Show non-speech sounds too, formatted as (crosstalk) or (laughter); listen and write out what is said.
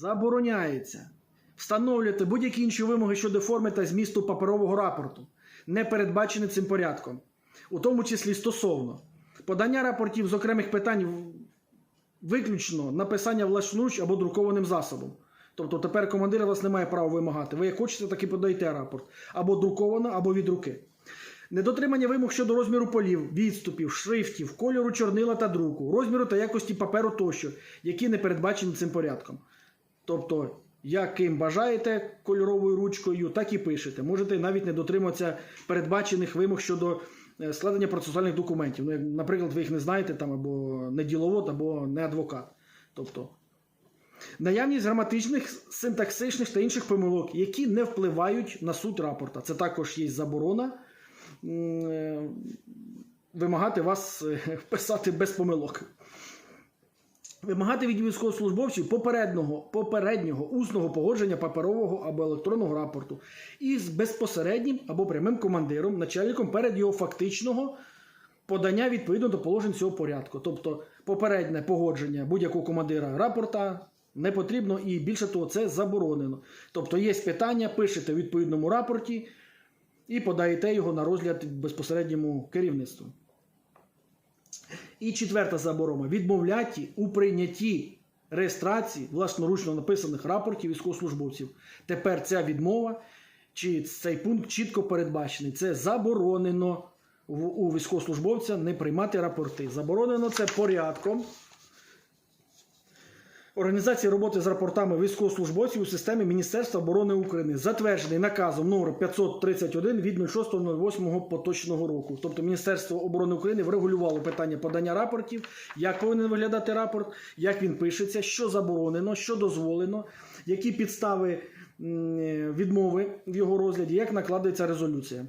Забороняється встановлювати будь-які інші вимоги щодо форми та змісту паперового рапорту, не передбачені цим порядком, у тому числі стосовно подання рапортів з окремих питань виключно написання власноруч або друкованим засобом. Тобто тепер командир вас не має права вимагати. Ви як хочете, так і подаєте рапорт. Або друковано, або від руки. Недотримання вимог щодо розміру полів, відступів, шрифтів, кольору чорнила та друку, розміру та якості паперу тощо, які не передбачені цим порядком. Тобто, яким бажаєте кольоровою ручкою, так і пишете. Можете навіть не дотримуватися передбачених вимог щодо е, складення процесуальних документів. Ну, наприклад, ви їх не знаєте там або не діловод, або не адвокат. Тобто, наявність граматичних, синтаксичних та інших помилок, які не впливають на суть рапорта. Це також є заборона е, вимагати вас е, (laughs) писати без помилок. Вимагати від військовослужбовців попереднього, попереднього усного погодження паперового або електронного рапорту із безпосереднім або прямим командиром, начальником перед його фактичного подання відповідно до положень цього порядку. Тобто попереднє погодження будь-якого командира рапорта не потрібно і більше того, це заборонено. Тобто є питання, пишете у відповідному рапорті і подаєте його на розгляд безпосередньому керівництву. І четверта заборона відмовляти у прийнятті реєстрації власноручно написаних рапортів військовослужбовців. Тепер ця відмова чи цей пункт чітко передбачений. Це заборонено у військовослужбовця не приймати рапорти. Заборонено це порядком. Організації роботи з рапортами військовослужбовців у системі Міністерства оборони України, затверджений наказом номер 531 від 06.08 поточного року. Тобто Міністерство оборони України врегулювало питання подання рапортів, як повинен виглядати рапорт, як він пишеться, що заборонено, що дозволено, які підстави відмови в його розгляді, як накладається резолюція.